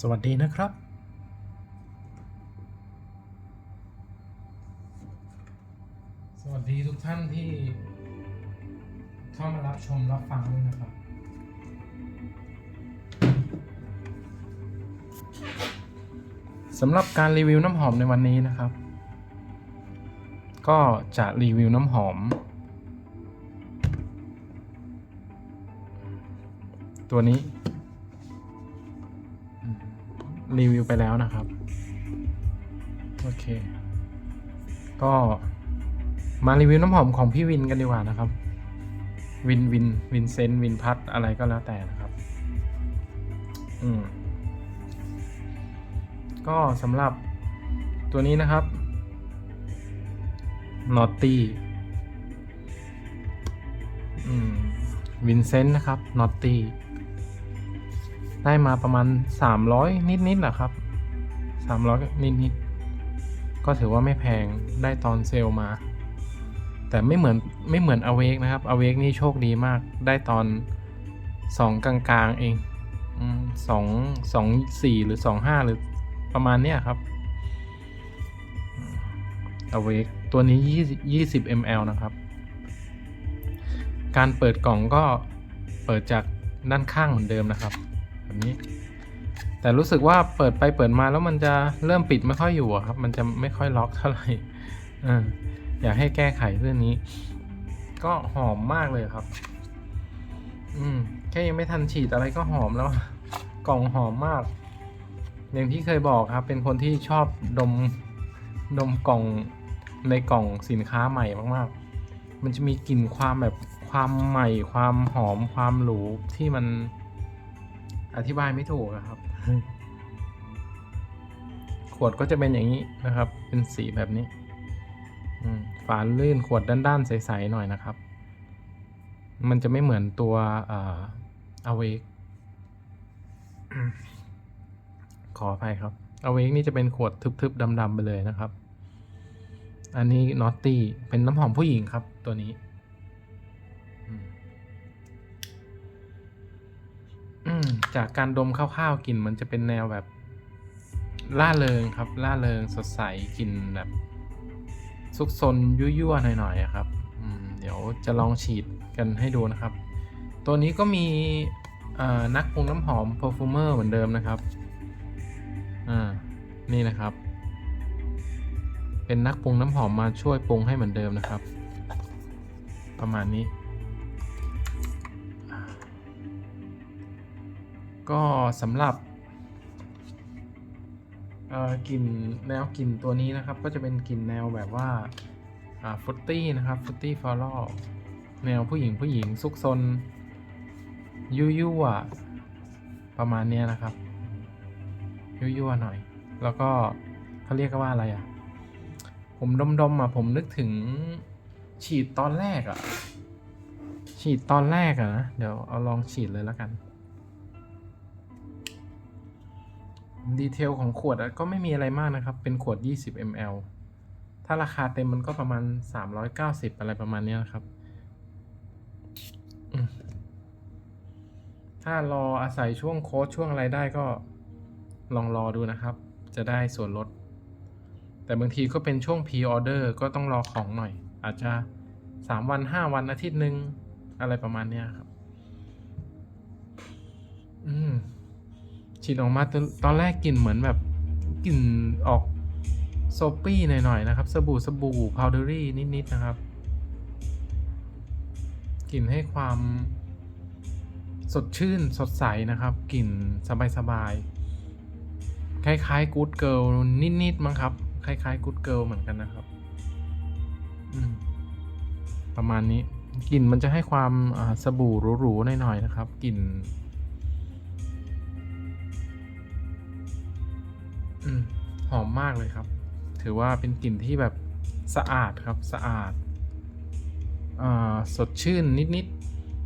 สวัสดีนะครับสวัสดีทุกท่านที่เข้ามารับชมรับฟังด้วยนะครับ สำหรับการรีวิวน้ำหอมในวันนี้นะครับ ก็จะรีวิวน้ำหอม ตัวนี้ รีวิวไปแล้วนะครับ โอเค ก็มารีวิวน้ำหอมของพี่วินกันดีกว่านะครับ วินวินวินเซนต์วินพัทอะไรก็แล้วแต่นะครับ อืม ก็สำหรับตัวนี้นะครับนอตตี้อืมวินเซนต์นะครับนอตตี้ ได้มาประมาณ 300 นิดๆแหละครับ 300 นิดๆก็ถือว่าไม่แพงได้ตอนเซลล์มา แต่ไม่เหมือนไม่เหมือนอเวกนะครับอเวกนี่โชคดีมากได้ตอน 2 กลางๆเองสองสองสี่หรือ25หรือประมาณเนี้ยครับอเวกตัวนี้20 20 ml นะครับ การเปิดกล่องก็เปิดจากด้านข้างเหมือนเดิมนะครับ แบบนี้ แต่รู้สึกว่าเปิดไปเปิดมาแล้วมันจะเริ่มปิดไม่ค่อยอยู่ครับ มันจะไม่ค่อยล็อกเท่าไหร่ออยากให้แก้ไขเรื่องนี้ ก็หอมมากเลยครับ อืมแค่ยังไม่ทันฉีดอะไรก็หอมแล้ว กล่องหอมมาก อย่างที่เคยบอกครับ เป็นคนที่ชอบดมดมกล่องในกล่องสินค้าใหม่มากๆ มันจะมีกลิ่นความแบบความใหม่ ความหอมความหรูที่มัน อธิบายไม่ถูกอะครับ ขวดก็จะเป็นอย่างนี้นะครับ เป็นสีแบบนี้อืมฝาลื่นขวดด้านๆใสๆหน่อยนะครับ มันจะไม่เหมือนตัวเอ่ออเวกขออภัยครับอเวกนี่จะเป็นขวดทึบๆดำๆไปเลยนะครับ อันนี้นอตตี้เป็นน้ำหอมผู้หญิงครับตัวนี้ อืมจากการดมคร่าวๆกลิ่นมันจะเป็นแนวแบบล่าเริงครับ ล่าเริงสดใสกลิ่นแบบซุกซนยั่วๆหน่อยๆครับเดี๋ยวจะลองฉีดกันให้ดูนะครับ ตัวนี้ก็มีนักปรุงน้ำหอม perfumer เหมือนเดิมนะครับอ่านี่นะครับ เป็นนักปรุงน้ำหอมมาช่วยปรุงให้เหมือนเดิมนะครับ ประมาณนี้ ก็สำหรับกลิ่นแนวกลิ่นตัวนี้นะครับ ก็จะเป็นกลิ่นแนวแบบว่าฟุตตี้นะครับฟุตตี้ฟลอรัลแนวผู้หญิงผู้หญิงซุกซนยุยๆอะประมาณเนี้ยนะครับยุยๆหน่อย แล้วก็เขาเรียกกันว่าอะไรอะ ผมดมๆอะผมนึกถึงฉีดตอนแรกอะ ฉีดตอนแรกอะนะเดี๋ยวเอาลองฉีดเลยแล้วกัน ดีเทลของขวดก็ไม่มีอะไรมากนะครับ เป็นขวด 20 ml ถ้าราคาเต็มมันก็ประมาณ 390 อะไรประมาณนี้นะครับ ถ้ารออาศัยช่วงโค้ดช่วงอะไรได้ก็ลองรอดูนะครับ จะได้ส่วนลด แต่บางทีก็เป็นช่วง pre order ก็ต้องรอของหน่อย อาจจะ 3 วัน 5 วันอาทิตย์หนึ่งอะไรประมาณนี้ครับ อืม ฉีดออกมาตอนแรกกลิ่นเหมือนแบบกลิ่นออกโซปี้หน่อยๆนะครับ สบู่สบู่พาวเดอรี่นิดๆนะครับ กลิ่นให้ความสดชื่นสดใสนะครับ กลิ่นสบายๆ คล้ายๆกู๊ดเกิลนิดๆมั้งครับ คล้ายๆกู๊ดเกิลเหมือนกันนะครับ ประมาณนี้ กลิ่นมันจะให้ความสบู่หรูๆหน่อยๆนะครับ กลิ่น อืมหอมมากเลยครับ ถือว่าเป็นกลิ่นที่แบบสะอาดครับสะอาดอ่าสดชื่นนิด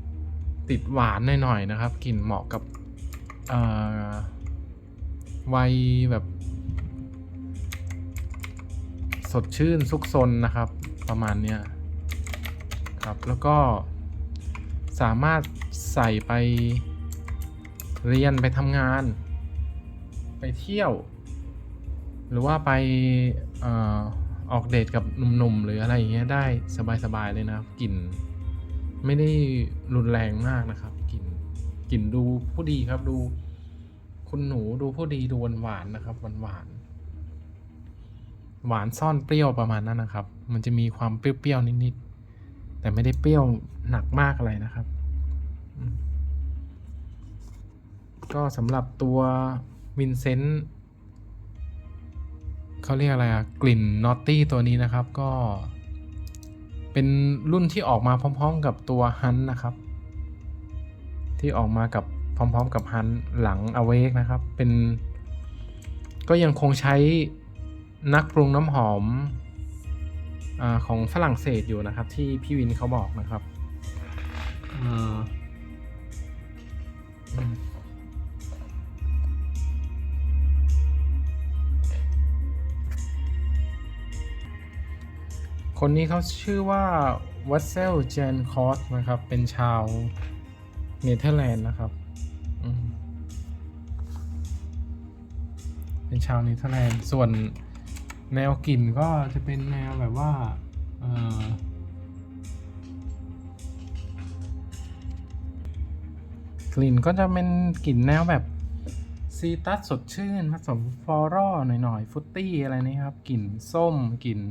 ๆติดหวานหน่อยๆนะครับ กลิ่นเหมาะกับอ่าวัยแบบ สดชื่นซุกซนนะครับ ประมาณเนี้ยครับแล้วก็สามารถใส่ไปเรียนไปทำงาน ไปเที่ยว หรือว่าไปอออกเดทกับหนุ่มๆหรืออะไรอย่างเงี้ยได้สบายๆเลยนะครับกลิ่น ไม่ได้รุนแรงมากนะครับกลิ่นกลิ่นดูผู้ดีครับดู คุณหนูดูผู้ดีดูหวานๆนะครับหวานหวานๆหวานซ่อนเปรี้ยวประมาณนั้นนะครับ มันจะมีความเปรี้ยวๆนิดๆแต่ไม่ได้เปรี้ยวหนักมากอะไรนะครับ ก็สำหรับตัววินเซนต์ เขาเรียกอะไรอะกลิ่นนอตตี้ตัวนี้นะครับก็ เป็นรุ่นที่ออกมาพร้อม ๆ กับตัวฮันนะครับ ที่ออกมากับพร้อม ๆ กับฮันหลังอเวกนะครับ เป็นก็ยังคงใช้นักปรุงน้ำหอมอของฝรั่งเศสอยู่นะครับ ที่พี่วินเขาบอกนะครับ อ่า คนนี้เขาชื่อว่าวัตเซลเจนคอสนะครับ เป็นชาวเนเธอร์แลนด์นะครับเป็นชาวเนเธอร์แลนด์ ส่วนแนวกลิ่นก็จะเป็นแนวแบบว่าออกลิ่นก็จะเป็นกลิ่นแนวแบบซีตัสสดชื่น ผสมฟลอรัลหน่อยๆ ฟุตตี้อะไรนี้ครับ กลิ่นส้ม กลิ่น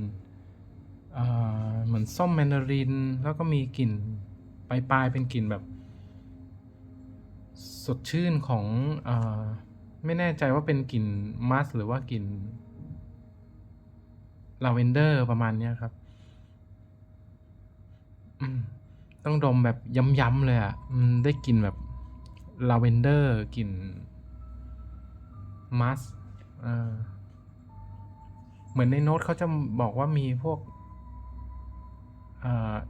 เหมือนส้มแมนดาริน แล้วก็มีกลิ่นปลายๆเป็นกลิ่นแบบ สดชื่นของอไม่แน่ใจว่าเป็นกลิ่นมัสหรือว่ากลิ่นลาเวนเดอร์ประมาณนี้ครับต้องดมแบบย้ำๆเลยอะ่ะได้กลิ่นแบบลาเวนเดอร์กลิ่นมัสเหมือนในโน้ตเขาจะบอกว่ามีพวก แ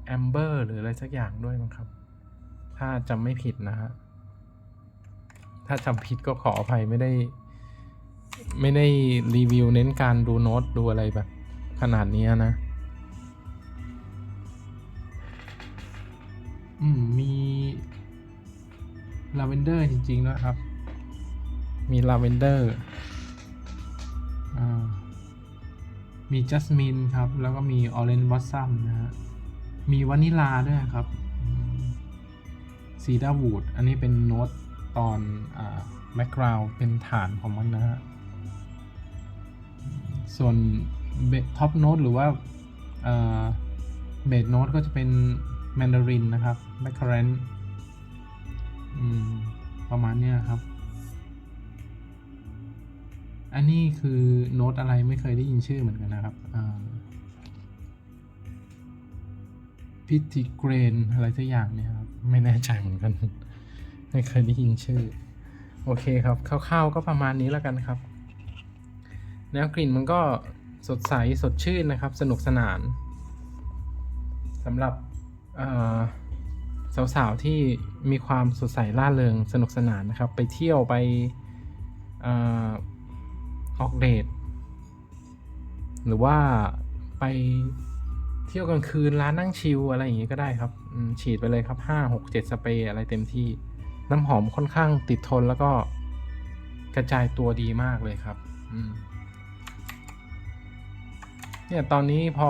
อมเบอร์หรืออะไรสักอย่างด้วยมั้งครับ ถ้าจำไม่ผิดนะฮะ ถ้าจำผิดก็ขออภัยไม่ได้ ไม่ได้รีวิวเน้นการดูโน้ตดูอะไรแบบ ขนาดนี้นะอืมมีลาเวนเดอร์จริงๆด้วยครับ มีลาเวนเดอร์อ่ามีจัสมินครับ แล้วก็มีออเรนจ์บอสซัมนะฮะ มีวานิลาด้วยครับซีดาวูดอันนี้เป็นโน้ตตอนแบ็กกราวด์เป็นฐานของมันนะฮะ ส่วนท็อปโน้ตหรือว่าเบสโน้ตก็จะเป็นแมนดารินนะครับแมคคาเรนประมาณเนี้ยครับ อันนี้คือโน้ตอะไรไม่เคยได้ยินชื่อเหมือนกันนะครับ พิติเกรนอะไรสักอย่างเนี่ยครับ ไม่แน่ใจเหมือนกัน ไม่เคยได้ยินชื่อ โอเคครับคร่าวๆก็ประมาณนี้แล้วกันครับแนวกลิ่นมันก็สดใสสดชื่นนะครับ สนุกสนานสำหรับสาวๆที่มีความสดใสล่าเริงสนุกสนานนะครับ ไปเที่ยวไปอออกเดทหรือว่าไป เที่ยวกลางคืนร้านนั่งชิลอะไรอย่างงี้ก็ได้ครับฉีดไปเลยครับห้าหกเจ็ดสเปรย์อะไรเต็มที่ น้ำหอมค่อนข้างติดทนแล้วก็กระจายตัวดีมากเลยครับเนี่ยตอนนี้พอ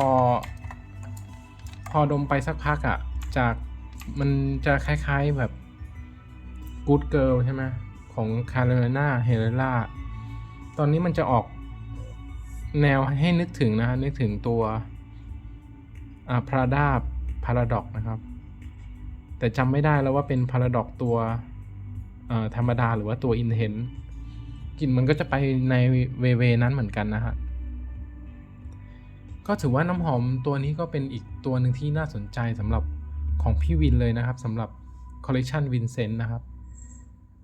พอดมไปสักพักอะ่ะ จากมันจะคล้ายๆแบบ Good Girl ใช่ไหมของ c a r o l i n a h e r r e r a ตอนนี้มันจะออกแนวให้นึกถึงนะฮะนึกถึงตัว อ่า Prada Paradox นะครับ แต่จำไม่ได้แล้วว่าเป็น Paradox ตัวธรรมดาหรือว่าตัว Intense กลิ่นมันก็จะไปในเวเวนั้นเหมือนกันนะฮะก็ถือว่าน้ำหอมตัวนี้ก็เป็นอีกตัวหนึ่งที่น่าสนใจสำหรับของพี่วินเลยนะครับสำหรับคอลเล t ชันวินเซนต์นะครับ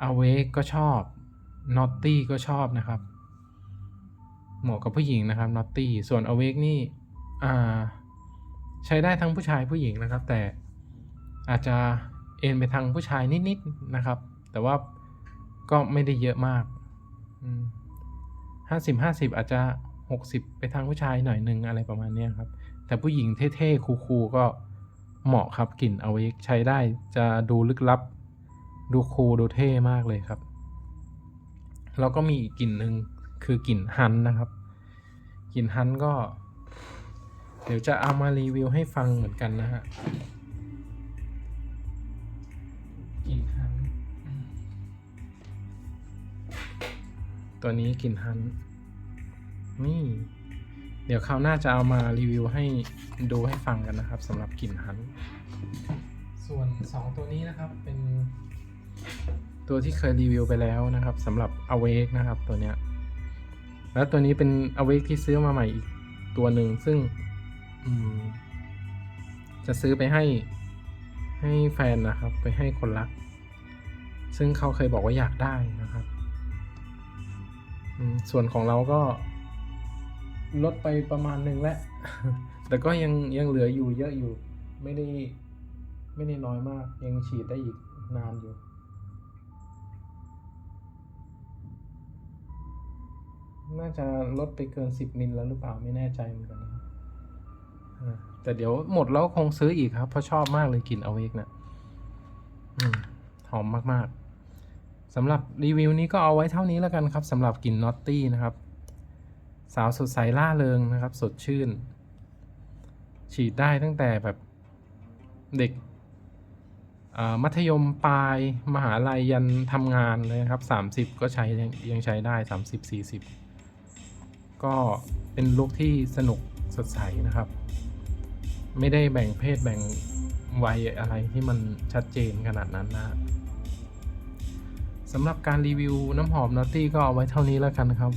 a w a k e ก็ชอบ Naughty ก็ชอบนะครับ เหมาะกับผู้หญิงนะครับ Naughty ส่วน Awake นี่อ่า ใช้ได้ทั้งผู้ชายผู้หญิงนะครับ แต่อาจจะเอ็นไปทางผู้ชายนิดๆนะครับ แต่ว่าก็ไม่ได้เยอะมากห้าสิบห้าสิบอาจจะหกสิบไปทางผู้ชายหน่อยหนึ่งอะไรประมาณนี้ครับ แต่ผู้หญิงเท่ๆคูลๆก็เหมาะครับกลิ่นเอาไว้ใช้ได้จะดูลึกลับ ดูคูลดูเท่มากเลยครับ แล้วก็มีอีกกลิ่นหนึ่งคือกลิ่นฮันนะครับ กลิ่นฮันก็ เดี๋ยวจะเอามารีวิวให้ฟังเหมือนกันนะฮะกลิ่นฮัน ตัวนี้กลิ่นฮัน นี่ เดี๋ยวคราวหน้าจะเอามารีวิวให้ดูให้ฟังกันนะครับสำหรับกลิ่นฮัน ส่วน 2 ตัวนี้นะครับเป็นตัวที่เคยรีวิวไปแล้วนะครับสำหรับ Awake นะครับตัวเนี้ย แล้วตัวนี้เป็น Awake ที่ซื้อมาใหม่อีกตัวหนึ่งซึ่งอืม จะซื้อไปให้ให้แฟนนะครับ ไปให้คนรัก ซึ่งเขาเคยบอกว่าอยากได้นะครับส่วนของเราก็ ลดไปประมาณหนึ่งแล้ว แต่ก็ยังยังเหลืออยู่เยอะอยู่ ไม่ได้ไม่ได้น้อยมาก ยังฉีดได้อีกนานอยู่น่าจะลดไปเกินสิบมิลแล้วหรือเปล่าไม่แน่ใจเหมือนกันนะ แต่เดี๋ยวหมดแล้วคงซื้ออีกครับ เพราะชอบมากเลยกลิ่นอเวกเนี่ยหอมมากๆสำหรับรีวิวนี้ก็เอาไว้เท่านี้แล้วกันครับสำหรับกลิ่นนอตตี้นะครับ สาวสดใสล่าเริงนะครับ สดชื่น ฉีดได้ตั้งแต่แบบเด็กมัธยมปลาย มหาลัยยันทำงานเลยนะครับ 30 ก็ใช้ยังใช้ได้ 30 40 ก็เป็นลุคที่สนุกสดใสนะครับ ไม่ได้แบ่งเพศแบ่งวัยอะไรที่มันชัดเจนขนาดนั้นนะสำหรับการรีวิวน้ำหอมนอตตี้ก็เอาไว้เท่านี้แล้วกันครับ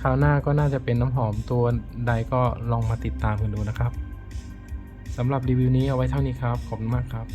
คราวหน้าก็น่าจะเป็นน้ำหอมตัวใดก็ลองมาติดตามกันดูนะครับสำหรับรีวิวนี้เอาไว้เท่านี้ครับ ขอบคุณมากครับ